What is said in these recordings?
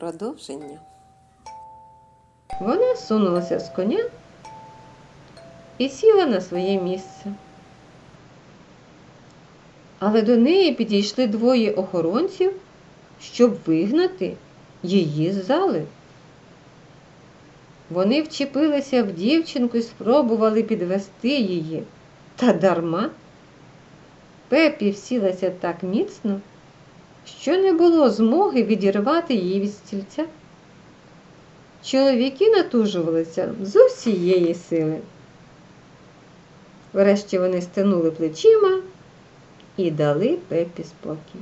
Продовження. Вона сунулася з коня і сіла на своє місце. Але до неї підійшли двоє охоронців, щоб вигнати її з зали. Вони вчепилися в дівчинку і спробували підвести її. Та дарма. Пепі всілася так міцно, що не було змоги відірвати її від стільця. Чоловіки натужувалися з усієї сили. Врешті вони стинули плечима і дали Пепі спокій.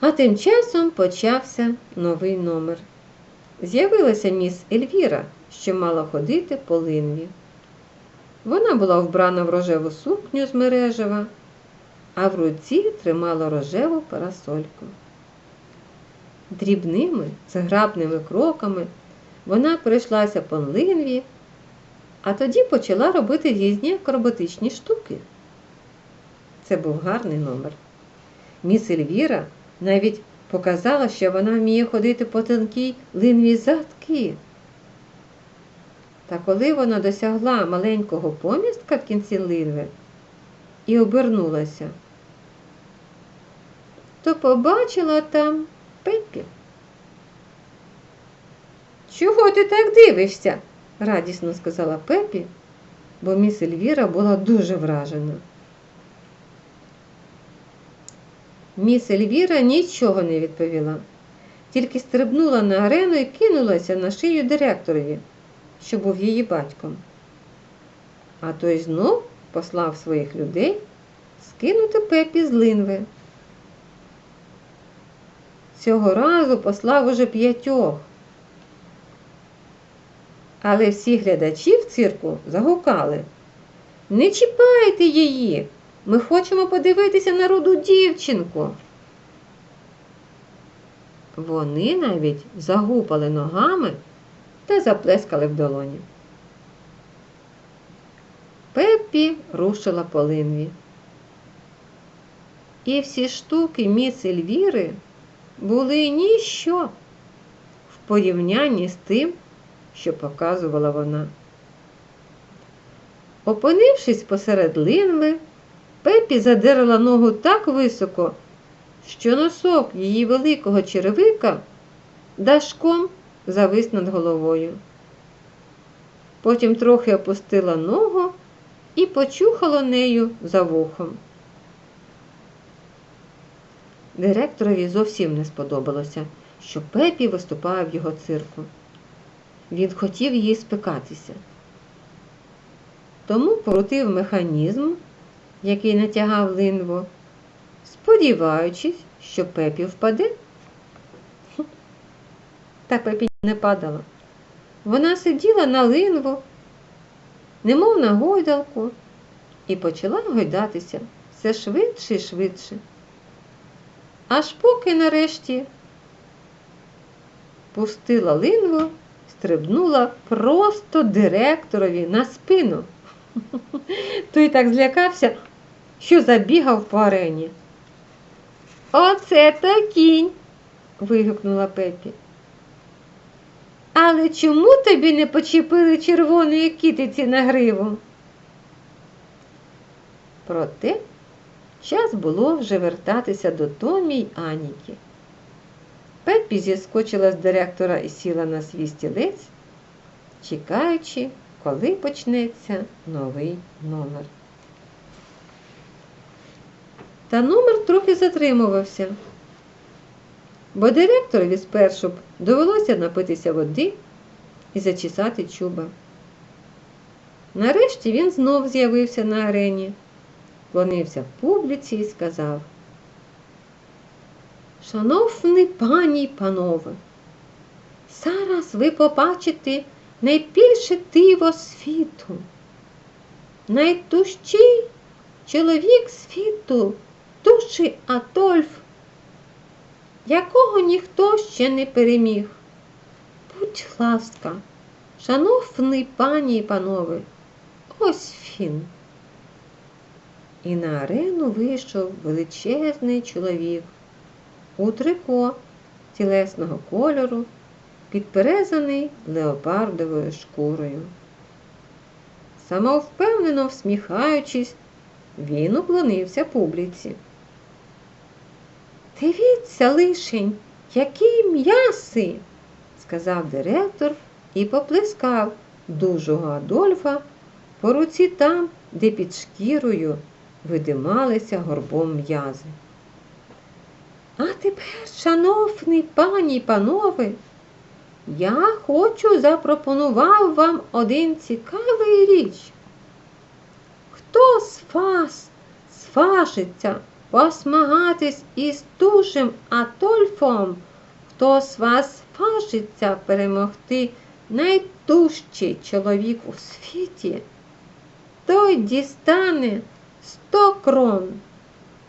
А тим часом почався новий номер. З'явилася міс Ельвіра, що мала ходити по линві. Вона була вбрана в рожеву сукню з мережева, а в руці тримала рожеву парасольку. Дрібними, зграбними кроками вона пройшлася по линві, а тоді почала робити різні акробатичні штуки. Це був гарний номер. Міс Ельвіра навіть показала, що вона вміє ходити по тонкій линві задки. Та коли вона досягла маленького помістка в кінці линви і обернулася, то побачила там Пеппі. Чого ти так дивишся? радісно сказала Пеппі, бо міс Ельвіра була дуже вражена. Міс Ельвіра нічого не відповіла, тільки стрибнула на арену і кинулася на шию директорові, що був її батьком. А той знов послав своїх людей скинути Пепі з линви. Цього разу послав уже п'ятьох. Але всі глядачі в цирку загукали. Не чіпайте її! Ми хочемо подивитися на руду дівчинку. Вони навіть загупали ногами та заплескали в долоні. Пеппі рушила по линві. І всі штуки міс Ельвіри були ніщо в порівнянні з тим, що показувала вона. Опинившись посеред линви, Пепі задерла ногу так високо, що носок її великого черевика дашком завис над головою. Потім трохи опустила ногу і почухала нею за вухом. Директорові зовсім не сподобалося, що Пепі виступає в його цирку. Він хотів їй спекатися. Тому порутив механізм, який натягав линву, сподіваючись, що Пепі впаде. Та Пепі не падала. Вона сиділа на линву, немов на гойдалку, і почала гойдатися все швидше і швидше. Аж поки нарешті пустила линву, стрибнула просто директорові на спину. Той так злякався, що забігав по арені. Оце то кінь. вигукнула Пепі. Але чому тобі не почепили червоної китиці на гриву? Проте час було вже вертатися до Томі й Аніки. Пеппі зіскочила з директора і сіла на свій стілець, чекаючи, коли почнеться новий номер. Та номер трохи затримувався, бо директорові спершу б довелося напитися води і зачесати чуба. Нарешті він знов з'явився на арені, вклонився публіці і сказав Шановні пані й панове, зараз ви побачите найбільше диво світу, найтужчий чоловік світу, душі Адольф, якого ніхто ще не переміг. Будь ласка, шановні пані й панове, ось він. І на арену вийшов величезний чоловік у трико тілесного кольору, підперезаний леопардовою шкурою. Самовпевнено всміхаючись, він уклонився публіці. Дивіться, лишень, які м'яси, сказав директор і поплескав дужого Адольфа по руці там, де під шкірою видималися горбом м'язи. А тепер, шановні пані й панове, я хочу запропонував вам один цікавий річ. Хто з вас зважиться посмагатись із дужим Атольфом? Хто з вас зважиться перемогти найдужчий чоловік у світі? Той дістане 100 крон.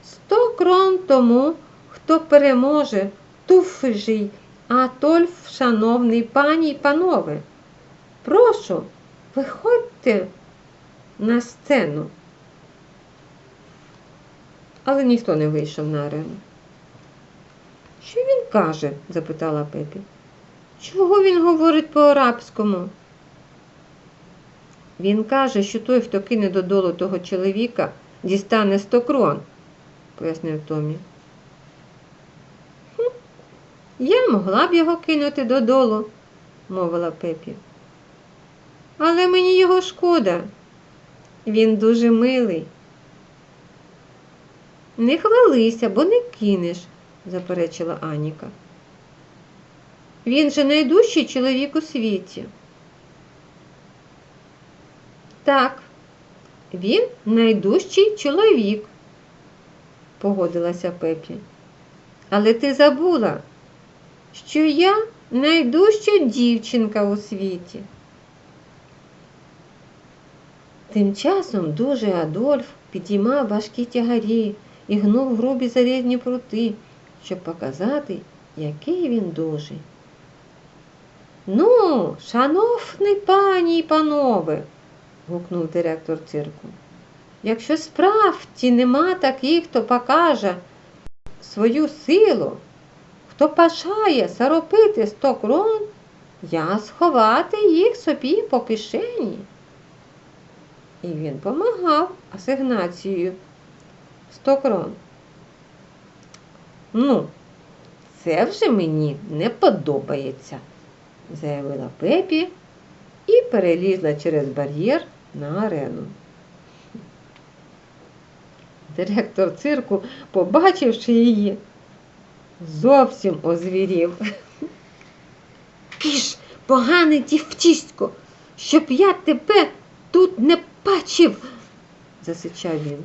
100 крон тому, хто переможе туфжий Атольф, шановний пані й панове. Прошу, виходьте на сцену. Але ніхто не вийшов на арену. Що він каже? запитала Пепі. Чого він говорить по-арабському? Він каже, що той, хто кине додолу того чоловіка, дістане 100 крон, пояснив Томі. «Хм, Я могла б його кинути додолу, мовила Пепі. Але мені його шкода. Він дуже милий. Не хвалися, бо не кинеш, заперечила Аніка. Він же найдужчий чоловік у світі. Так, він найдужчий чоловік, погодилася Пепі. Але ти забула, що я найдужча дівчинка у світі. Тим часом дуже Адольф підіймав важкі тягарі і гнув грубі залізні прути, щоб показати, який він дужий. Ну, шановні пані й панове, гукнув директор цирку. Якщо справді нема таких, хто покаже свою силу, хто бажає заробити сто крон, я сховати їх собі по кишені. І він помагав асигнацією сто крон. Ну, це вже мені не подобається, заявила Пепі і перелізла через бар'єр на арену. Директор цирку, побачивши її, зовсім озвірів. Піш, поганий дівчисько, щоб я тебе тут не бачив, засичав він.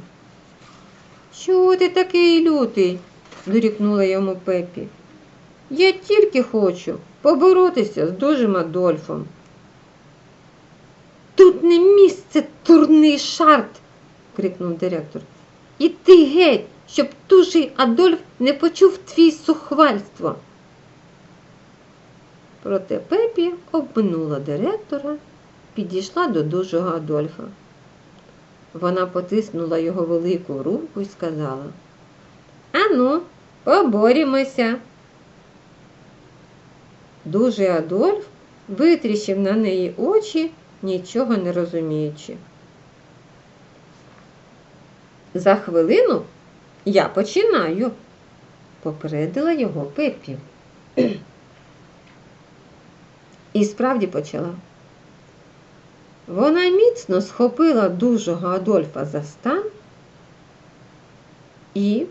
Чого ти такий лютий? дорікнула йому Пепі. Я тільки хочу поборотися з дужим Адольфом. Тут не місце, турний шарт, крикнув директор. Іди геть, щоб дужий Адольф не почув твій сухвальство. Проте Пепі обминула директора, підійшла до дужого Адольфа. Вона потиснула його велику руку і сказала Ану, поборімося. Дужий Адольф витріщив на неї очі, нічого не розуміючи. За хвилину я починаю, попередила його Пеппі. І справді почала. Вона міцно схопила дужого Адольфа за стан і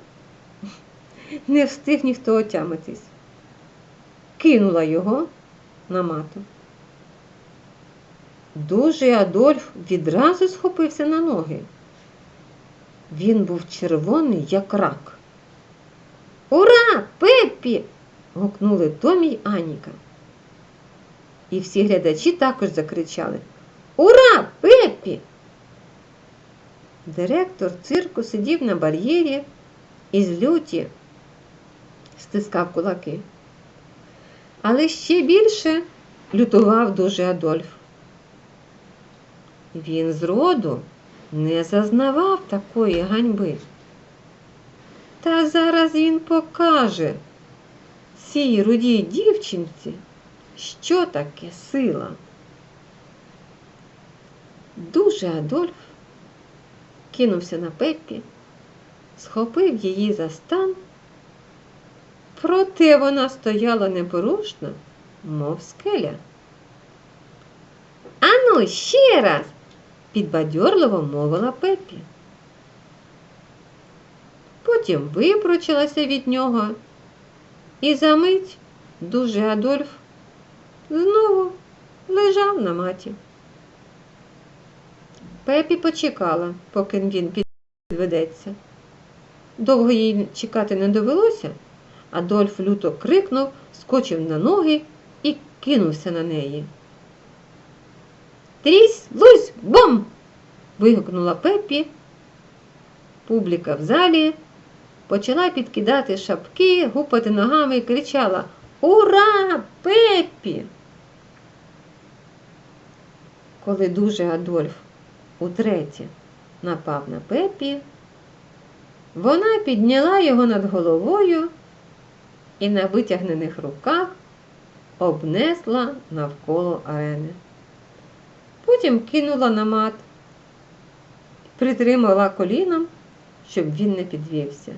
не встиг ніхто отямитись. Кинула його на мату. Дужий Адольф відразу схопився на ноги. Він був червоний, як рак. Ура, Пеппі! гукнули Томі й Аніка. І всі глядачі також закричали Ура, Пеппі! Директор цирку сидів на бар'єрі і з люті стискав кулаки. Але ще більше лютував дуже Адольф. Він зроду не зазнавав такої ганьби. Та зараз він покаже цій рудій дівчинці, що таке сила. Дуже Адольф кинувся на Пеппі, схопив її за стан, проте вона стояла непорушно, мов скеля. Ану, ще раз, підбадьорливо мовила Пеппі. Потім випручилася від нього, і за мить дуже Адольф знову лежав на маті. Пепі почекала, поки він підведеться. Довго їй чекати не довелося. Адольф люто крикнув, скочив на ноги і кинувся на неї. Трісь, лусь, бом! вигукнула Пеппі. Публіка в залі почала підкидати шапки, гупати ногами і кричала Ура, Пеппі! Коли дуже Адольф утретє напав на Пеппі, вона підняла його над головою і на витягнених руках обнесла навколо арени. Потім кинула на мат, притримала коліном, щоб він не підвівся.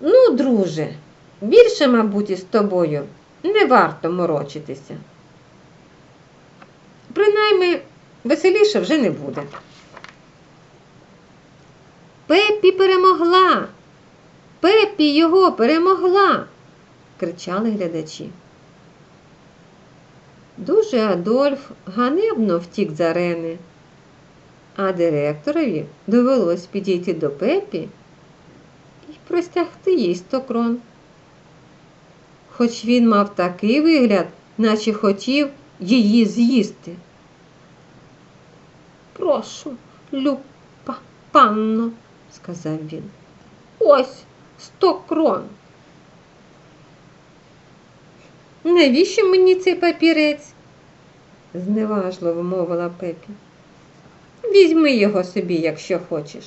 Ну, друже, більше, мабуть, із тобою не варто морочитися. Принаймні, веселіше вже не буде. Пеппі перемогла. Пеппі його перемогла, кричали глядачі. Дуже Адольф ганебно втік з арени, а директорові довелось підійти до Пепі і простягти їй сто крон. Хоч він мав такий вигляд, наче хотів її з'їсти. Прошу, люпа, панно, сказав він. Ось сто крон. Навіщо мені цей папірець? зневажливо мовила Пепі. Візьми його собі, якщо хочеш.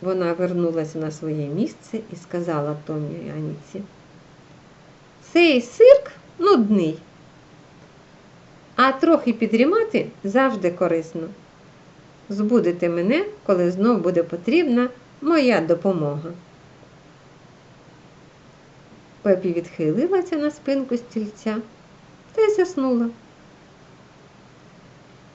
Вона вернулася на своє місце і сказала Томі Аніці. Цей цирк нудний, а трохи підрімати завжди корисно. Збудете мене, коли знов буде потрібна моя допомога. Пепі відхилилася на спинку стільця та й заснула.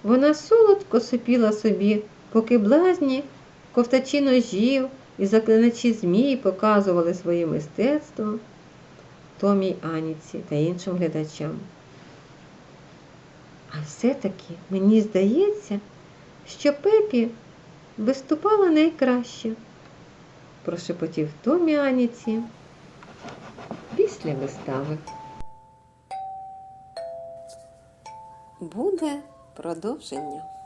Вона солодко сопіла собі, поки блазні, ковтачі ножів і заклиначі змій показували своє мистецтво Томі Аніці та іншим глядачам. А все-таки мені здається, що Пепі виступала найкраще, прошепотів Томі Аніці після вистави. Буде продовження.